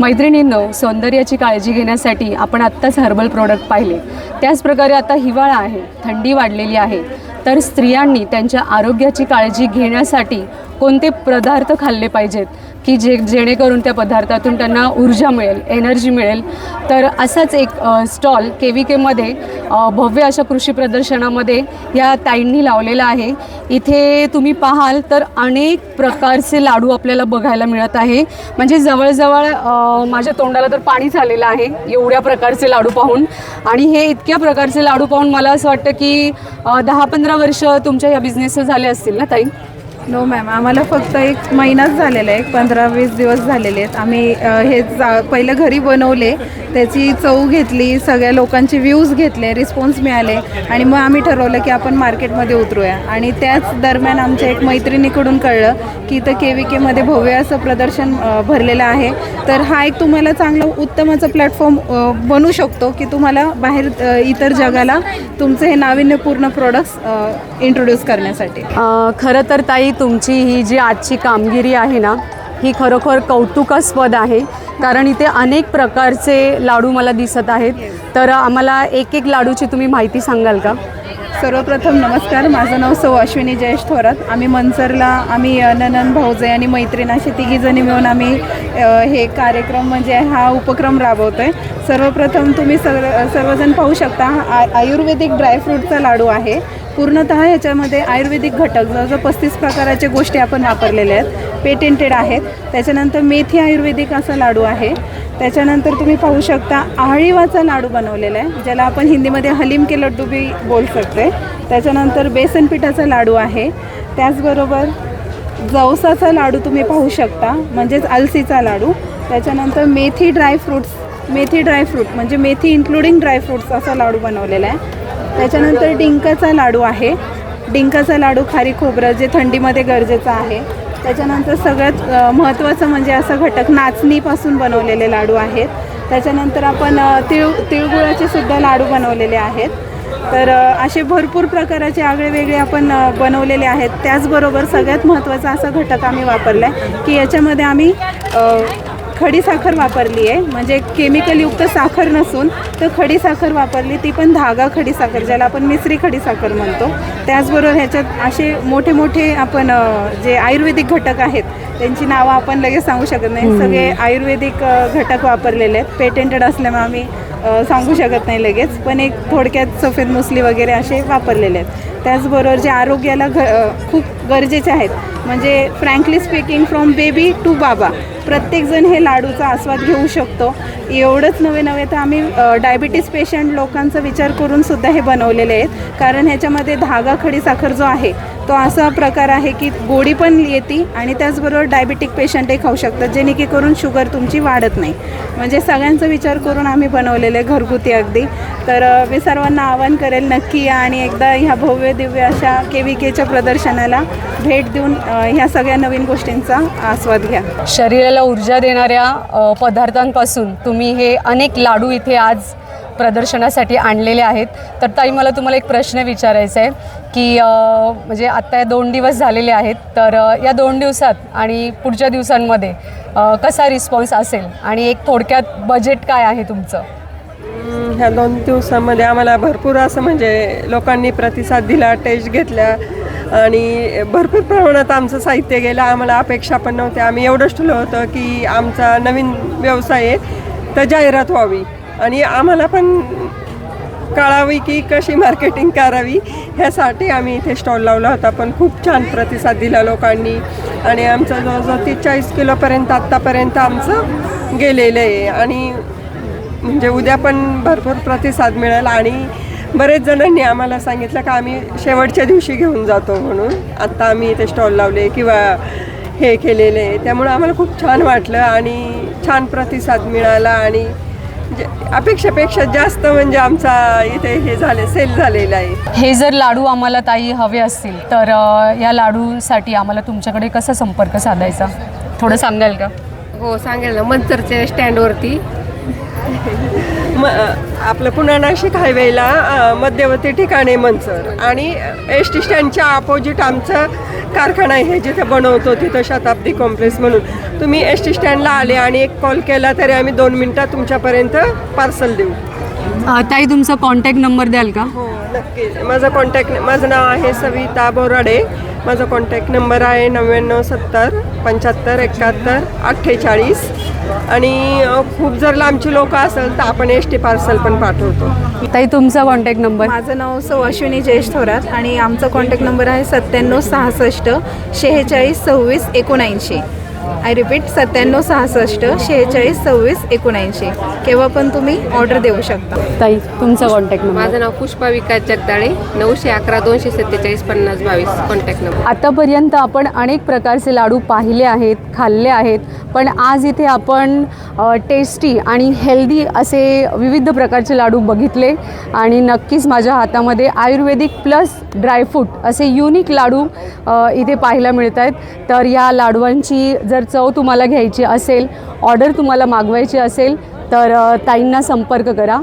मैत्रिणींनो सौंदर्याची काळजी घेण्यासाठी आपण आत्ताच हर्बल प्रोडक्ट पाहिले. त्याचप्रकारे आता हिवाळा आहे थंडी वाढलेली आहे. तर स्त्रियांनी त्यांच्या आरोग्याची काळजी घेण्यासाठी कोणते पदार्थ खाल्ले पाहिजेत? की जे जेणेकरून त्या पदार्थातून त्यांना ऊर्जा मिळेल एनर्जी मिळेल. तर असाच एक स्टॉल के व्ही केमध्ये भव्य अशा कृषी प्रदर्शनामध्ये या ताईंनी लावलेला आहे. इथे तुम्ही पाहाल तर अनेक प्रकारचे लाडू आपल्याला बघायला मिळत आहे. म्हणजे जवळजवळ माझ्या तोंडाला तर पाणी झालेलं आहे एवढ्या प्रकारचे लाडू पाहून. आणि हे इतक्या प्रकारचे लाडू पाहून मला असं वाटतं की दहा पंधरा वर्ष तुमच्या या बिझनेसचं झाले असतील ना ताई? नो मॅम आम्हाला फक्त एक महिनाच झालेला आहे. पंधरा वीस दिवस झालेले आहेत. आम्ही अ, हे जा पहिलं घरी बनवले. त्याची चव घेतली. सगळ्या लोकांचे व्ह्यूज घेतले. रिस्पॉन्स मिळाले. आणि मग आम्ही ठरवलं की आपण मार्केटमध्ये उतरूया. आणि त्याच दरम्यान आमच्या एक मैत्रिणीकडून कळलं की इथं के व्ही केमध्ये भव्य असं प्रदर्शन अ, भरलेलं आहे. तर हा एक तुम्हाला चांगला उत्तमाचा प्लॅटफॉर्म बनू शकतो की तुम्हाला बाहेर अ, इतर जगाला तुमचे हे नाविन्यपूर्ण प्रोडक्ट्स इंट्रोड्यूस करण्यासाठी. अ, खरं तर ताई तुमची ही जी आजची कामगिरी आहे ना ही खरोखर कौतुकास्पद आहे. कारण इथे अनेक प्रकारचे लाडू मला दिसत आहेत. तर आम्हाला एक एक लाडूची तुम्ही माहिती सांगाल का? सर्वप्रथम नमस्कार. माझं नाव सौ अश्विनी जयेश थोरात. आम्ही मनसरला आम्ही ननन भाऊजे आणि मैत्रीण अशी तिघीजणी मिळून आम्ही हे कार्यक्रम म्हणजे हा उपक्रम राबवतो आहे सर्वप्रथम तुम्ही सर्व सर्वजण पाहू शकता हा आ- आयुर्वेदिक ड्रायफ्रूटचा लाडू आहे. पूर्णतः ह्याच्यामध्ये आयुर्वेदिक घटक जवळजवळ पस्तीस प्रकाराच्या गोष्टी आपण वापरलेल्या आहेत. पेटेंटेड आहेत. त्याच्यानंतर मेथी आयुर्वेदिक असा लाडू आहे. त्याच्यानंतर तुम्ही पाहू शकता आळीवाचा लाडू बनवलेला आहे ज्याला आपण हिंदीमध्ये हलीम के लड्डू बी बोल सकते. त्याच्यानंतर बेसन पिठाचा लाडू आहे. त्याचबरोबर जवसाचा लाडू तुम्ही पाहू शकता म्हणजेच अलसीचा लाडू. त्याच्यानंतर मेथी ड्रायफ्रूट्स मेथी ड्रायफ्रूट म्हणजे मेथी इन्क्लुडिंग ड्रायफ्रूट्स असा लाडू बनवलेला आहे. त्याच्यानंतर डिंकाचा लाडू आहे. डिंकाचा लाडू खारी खोबरं जे थंडीमध्ये गरजेचं आहे. त्याच्यानंतर सगळ्यात महत्त्वाचं म्हणजे असं घटक नाचणीपासून बनवलेले लाडू आहेत. त्याच्यानंतर आपण तिळ तिळगुळाचे सुद्धा लाडू बनवलेले आहेत. तर असे भरपूर प्रकाराचे आगळे वेगळे आपण बनवलेले आहेत. त्याचबरोबर सगळ्यात महत्त्वाचा असा घटक आम्ही वापरला आहे की याच्यामध्ये आम्ही खडी साखर वापरली आहे. म्हणजे केमिकलयुक्त साखर नसून तर खडी साखर वापरली ती पण धागा खडी साखर ज्याला आपण मिश्री खडी साखर म्हणतो. त्याचबरोबर ह्याच्यात असे मोठे मोठे आपण जे आयुर्वेदिक घटक आहेत त्यांची नावं आपण लगेच सांगू शकत नाही. सगळे आयुर्वेदिक घटक वापरलेले आहेत. पेटेंटेड असल्यामुळे आम्ही सांगू शकत नाही लगेच. पण एक थोडक्यात सफेद मुसली वगैरे असे वापरलेले आहेत. त्याचबरोबर जे आरोग्याला घ खूप गरजेचे आहेत. म्हणजे frankly speaking from baby to baba प्रत्येकजण हे लाडूचा आस्वाद घेऊ शकतो. एवढंच नवे नवे तर आम्ही डायबिटीस पेशंट लोकांचा विचार करून सुद्धा हे बनवलेले आहेत. कारण ह्याच्यामध्ये धागा खडी साखर जो आहे तो असा प्रकार आहे की गोडी पण येते आणि त्याचबरोबर डायबिटिक पेशंटही खाऊ शकतात जेणे की करून शुगर तुमची वाढत नाही. म्हणजे सगळ्यांचा विचार करून आम्ही बनवलेले आहे घरगुती अगदी. तर मी सर्वांना आवाहन करेल नक्की या आणि एकदा ह्या भव्य दिव्य अशा के व्ही केच्या प्रदर्शनाला भेट देऊन ह्या सगळ्या नवीन गोष्टींचा आस्वाद घ्या. शरीराला ऊर्जा देणाऱ्या पदार्थांपासून तुम्ही हे अनेक लाडू इथे आज प्रदर्शनासाठी आणलेले आहेत. तर ताई मला तुम्हाला एक प्रश्न विचारायचा आहे की म्हणजे आत्ता या दोन दिवस झालेले आहेत तर या दोन दिवसात आणि पुढच्या दिवसांमध्ये कसा रिस्पॉन्स असेल आणि एक थोडक्यात बजेट काय आहे तुमचं? ह्या दोन दिवसामध्ये आम्हाला भरपूर असं म्हणजे लोकांनी प्रतिसाद दिला टेस्ट घेतल्या आणि भरपूर प्रमाणात आमचं साहित्य गेलं. आम्हाला अपेक्षा पण नव्हत्या. आम्ही एवढंच ठुलं होतं की आमचा नवीन व्यवसाय आहे तर जाहिरात व्हावी. आणि आम्हाला पण कळावी की कशी मार्केटिंग करावी ह्यासाठी आम्ही इथे स्टॉल लावला होता. पण खूप छान प्रतिसाद दिला लोकांनी. आणि आमचं जवळजवळ तीस चाळीस किलोपर्यंत आत्तापर्यंत आमचं गेलेलं आहे. आणि म्हणजे उद्या पण भरपूर प्रतिसाद मिळेल. आणि बरेच जणांनी आम्हाला सांगितलं का आम्ही शेवटच्या दिवशी घेऊन जातो म्हणून. आत्ता आम्ही इथे स्टॉल लावले किंवा हे केलेले. आहे त्यामुळं आम्हाला खूप छान वाटलं आणि छान प्रतिसाद मिळाला आणि अपेक्षापेक्षा जास्त म्हणजे आमचा इथे हे झाले सेल झालेला आहे. हे जर लाडू आम्हाला ताई हवे असतील तर या लाडूसाठी आम्हाला तुमच्याकडे कसा संपर्क साधायचा? थोडं सांगाल का? हो सांगेल ना मंचरच्या स्टँडवरती म आपलं पुन्हा नाशिक हायवेला मध्यवर्ती ठिकाणी मंचर. आणि एस टी स्टँडच्या अपोजिट आमचं कारखाना आहे जिथे बनवतो तिथं शताब्दी कॉम्प्लेक्स म्हणून. तुम्ही एस टी स्टँडला आले आणि एक कॉल केला तरी आम्ही दोन मिनटात तुमच्यापर्यंत पार्सल देऊ. अ, ताई तुमचा कॉन्टॅक्ट नंबर द्याल का? हो नक्की माझा कॉन्टॅक्ट माझं नाव आहे सविता बोराडे. माझा कॉन्टॅक्ट नंबर आहे नव्याण्णव सत्तर पंच्याहत्तर एकाहत्तर अठ्ठेचाळीस. आणि अ, खूप जर लांबची लोक असेल तर आपण एस टी पार्सल पण पाठवतो. ताई तुमचा कॉन्टॅक्ट नंबर माझं नाव सौ अश्विनी जयेश थोरात आणि आमचा कॉन्टॅक्ट नंबर आहे सत्त्याण्णव सहासष्ट शेहेचाळीस सव्वीस एकोणऐंशी. आय रिपीट सत्त्याण्णव सहासष्ट शेहेचाळीस सव्वीस एकोणऐंशी. केव्हा पण तुम्ही ऑर्डर देऊ शकता. ताई तुमचा कॉन्टॅक्ट नंबर माझं नाव पुष्पा विकास जगदाळे नऊशे अकरा दोनशे सत्तेचाळीस पन्नास बावीस कॉन्टॅक्ट नंबर आतापर्यंत आपण अनेक प्रकारचे लाडू पाहिले आहेत खाल्ले आहेत पण आज इथे आपण टेस्टी आणि हेल्दी असे विविध प्रकारचे लाडू बघितले आणि नक्कीच माझ्या हातामध्ये आयुर्वेदिक प्लस ड्रायफ्रूट असे युनिक लाडू अ, इथे पाहायला मिळत आहेत तर या लाडवांची जर चव तुम्हाला घ्यायची असेल ऑर्डर तुम्हाला मागवायची असेल तर ताईंना संपर्क करा.